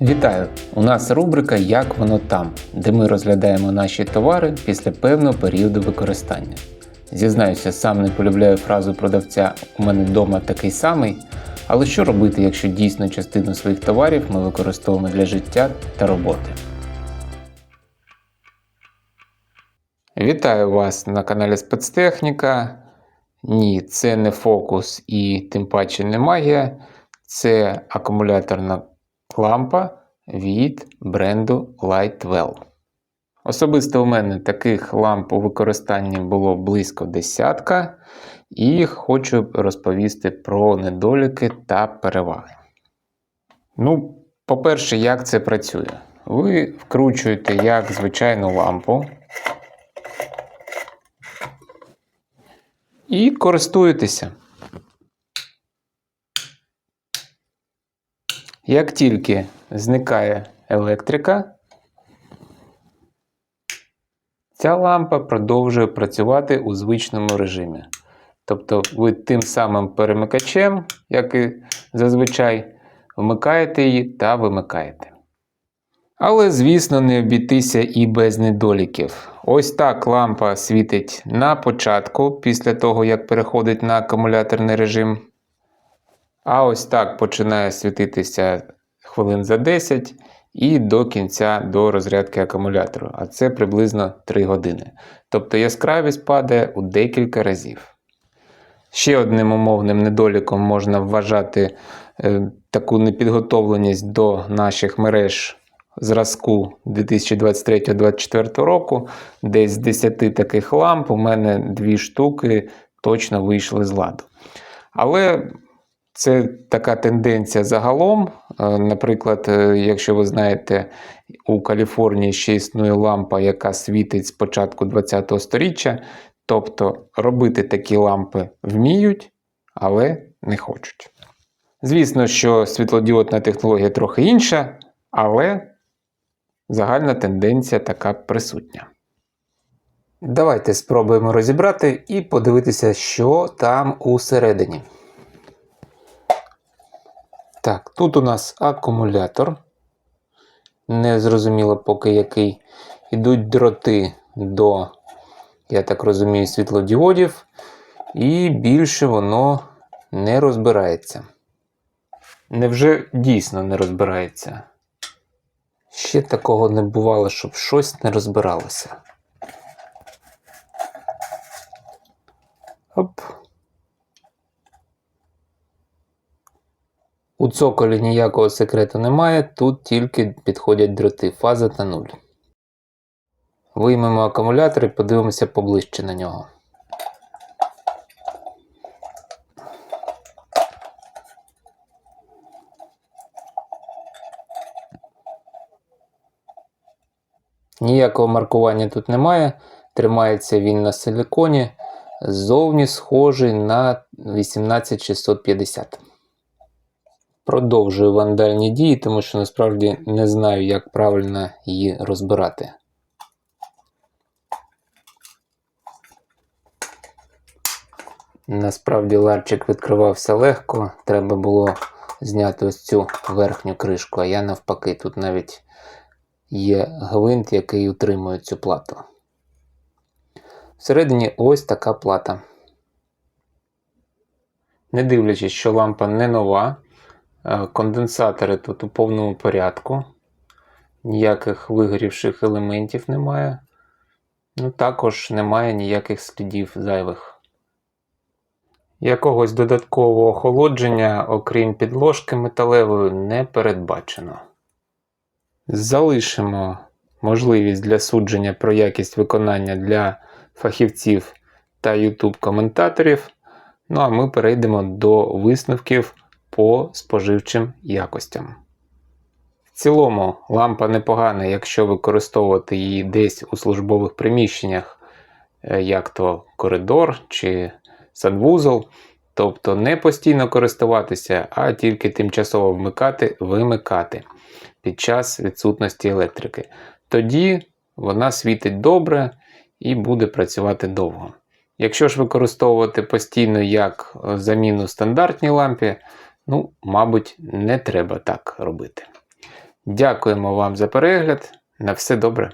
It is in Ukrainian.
Вітаю! У нас рубрика Як воно там, де ми розглядаємо наші товари після певного періоду використання. Зізнаюся, сам не полюбляю фразу продавця У мене вдома такий самий. Але що робити, якщо дійсно частину своїх товарів ми використовуємо для життя та роботи? Вітаю вас на каналі Спецтехніка. Ні, це не фокус і тим паче не магія. Це акумуляторна лампа від бренду Lightwell. Особисто у мене таких ламп у використанні було близько десятка, і хочу розповісти про недоліки та переваги. Ну, по-перше, як це працює? Ви вкручуєте як звичайну лампу і користуєтеся. Як тільки зникає електрика, ця лампа продовжує працювати у звичному режимі. Тобто ви тим самим перемикачем, як і зазвичай, вмикаєте її та вимикаєте. Але, звісно, не обійтися і без недоліків. Ось так лампа світить на початку, після того, як переходить на акумуляторний режим. А ось так починає світитися хвилин за 10 і до кінця до розрядки акумулятору. А це приблизно 3 години. Тобто яскравість падає у декілька разів. Ще одним умовним недоліком можна вважати е, таку непідготовленість до наших мереж зразку 2023-2024 року. Десь з 10 таких ламп у мене дві штуки точно вийшли з ладу. Але це така тенденція загалом. Е, Наприклад, е, якщо ви знаєте, у Каліфорнії ще існує лампа, яка світить з початку ХХ століття. Тобто робити такі лампи вміють, але не хочуть. Звісно, що світлодіодна технологія трохи інша, але загальна тенденція така присутня. Давайте спробуємо розібрати і подивитися, що там усередині. Так, тут у нас акумулятор. Незрозуміло поки який. Ідуть дроти до, я так розумію, світлодіодів, і більше воно не розбирається. Невже дійсно не розбирається? Ще такого не бувало, щоб щось не розбиралося. Оп. У цоколі ніякого секрету немає, тут тільки підходять дроти, фаза та нуль. Виймемо акумулятор і подивимося поближче на нього. Ніякого маркування тут немає. Тримається він на силиконі. Ззовні схожий на 18650. Продовжую вандальні дії, тому що насправді не знаю, як правильно її розбирати. Насправді ларчик відкривався легко, треба було зняти ось цю верхню кришку, а я навпаки, тут навіть є гвинт, який утримує цю плату. Всередині ось така плата. Не дивлячись, що лампа не нова, конденсатори тут у повному порядку, ніяких вигорівших елементів немає. Ну, також немає ніяких слідів зайвих. Якогось додаткового охолодження, окрім підложки металевої, не передбачено. Залишимо можливість для судження про якість виконання для фахівців та YouTube коментаторів. Ну а ми перейдемо до висновків по споживчим якостям. В цілому, лампа непогана, якщо використовувати її десь у службових приміщеннях, е, як то коридор чи санвузол. Тобто не постійно користуватися, а тільки тимчасово вмикати, вимикати під час відсутності електрики. Тоді вона світить добре і буде працювати довго. Якщо ж використовувати постійно як заміну стандартній лампі, ну, мабуть, не треба так робити. Дякуємо вам за перегляд. На все добре.